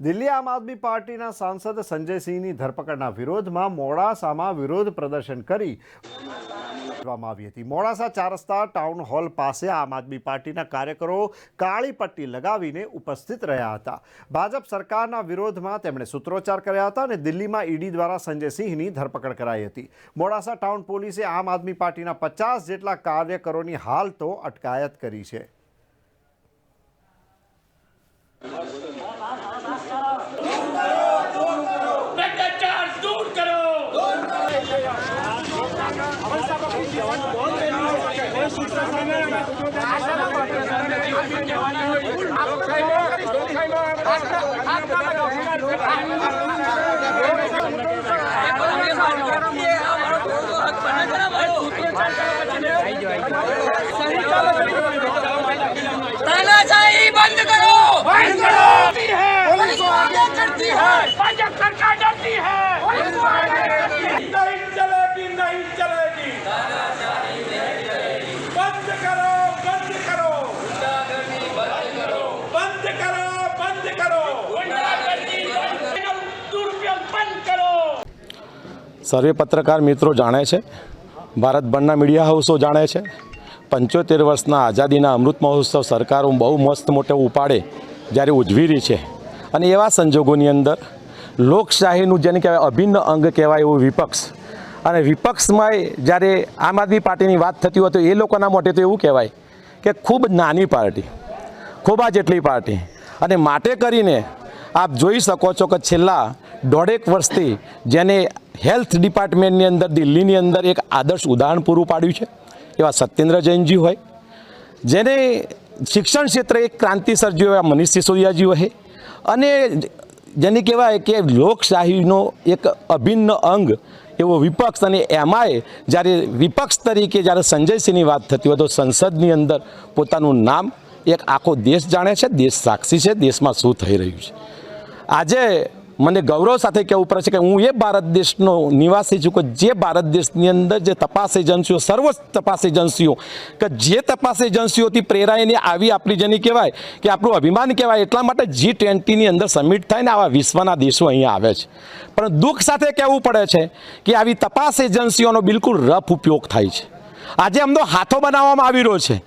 દિલ્હી આમ આદમી પાર્ટીના સાંસદ સંજયસિંહની ધરપકડના વિરોધમાં મોડાસામાં વિરોધ પ્રદર્શન કરી કરવામાં આવી હતી. મોડાસા ચાર રસ્તા ટાઉન હોલ પાસે આમ આદમી પાર્ટીના કાર્યકરો કાળી પટ્ટી લગાવીને ઉપસ્થિત રહ્યા હતા. ભાજપ સરકારના વિરોધમાં તેમણે સૂત્રોચ્ચાર કર્યા હતા અને દિલ્હીમાં ઈડી દ્વારા સંજયસિંહની ધરપકડ કરાઈ હતી. મોડાસા ટાઉન પોલીસે આમ આદમી પાર્ટીના પચાસ જેટલા કાર્યકરોની હાલ તો અટકાયત કરી છે. तानाशाही बंद करो સર્વે પત્રકાર મિત્રો જાણે છે. ભારતભરના મીડિયા હાઉસો જાણે છે. પંચોતેર વર્ષના આઝાદીના અમૃત મહોત્સવ સરકારો બહુ મસ્ત મોટો ઉપાડે જ્યારે ઉજવી રહી છે. અને એવા સંજોગોની અંદર લોકશાહીનું જેને કહેવાય અભિન્ન અંગ કહેવાય એવું વિપક્ષ. અને વિપક્ષમાં જ્યારે આમ આદમી પાર્ટીની વાત થતી હોય તો એ લોકોના મોટે તો એવું કહેવાય કે ખૂબ નાની પાર્ટી, ખૂબ આ જેટલી પાર્ટી. અને માટે કરીને આપ જોઈ શકો છો કે છેલ્લા દોઢેક વર્ષથી જેને હેલ્થ ડિપાર્ટમેન્ટની અંદર, દિલ્હીની અંદર એક આદર્શ ઉદાહરણ પૂરું પાડ્યું છે, એવા સત્યેન્દ્ર જૈનજી હોય, જેને શિક્ષણ ક્ષેત્રે એક ક્રાંતિ સર્જી હોય મનીષ સિસોદિયાજી હોય, અને જેને કહેવાય કે લોકશાહીનો એક અભિન્ન અંગ એવો વિપક્ષ અને એમાંય જ્યારે વિપક્ષ તરીકે જ્યારે સંજયસિંહની વાત થતી હોય તો સંસદની અંદર પોતાનું નામ એક આખો દેશ જાણે છે, દેશ સાક્ષી છે, દેશમાં શું થઈ રહ્યું છે. આજે મને ગૌરવ સાથે કહેવું પડે છે કે હું એ ભારત દેશનો નિવાસી છું કે જે ભારત દેશની અંદર જે તપાસ એજન્સીઓ સર્વ તપાસ એજન્સીઓ કે જે તપાસ એજન્સીઓથી પ્રેરાઈને આવી આપણી જેની કહેવાય કે આપણું અભિમાન કહેવાય એટલા માટે જી ટ્વેન્ટીની અંદર સમિટ થાય ને આવા વિશ્વના દેશો અહીંયા આવે છે. પણ દુઃખ સાથે કહેવું પડે છે કે આવી તપાસ એજન્સીઓનો બિલકુલ રફ ઉપયોગ થાય છે. આજે અમનો હાથો બનાવવામાં આવી રહ્યો છે.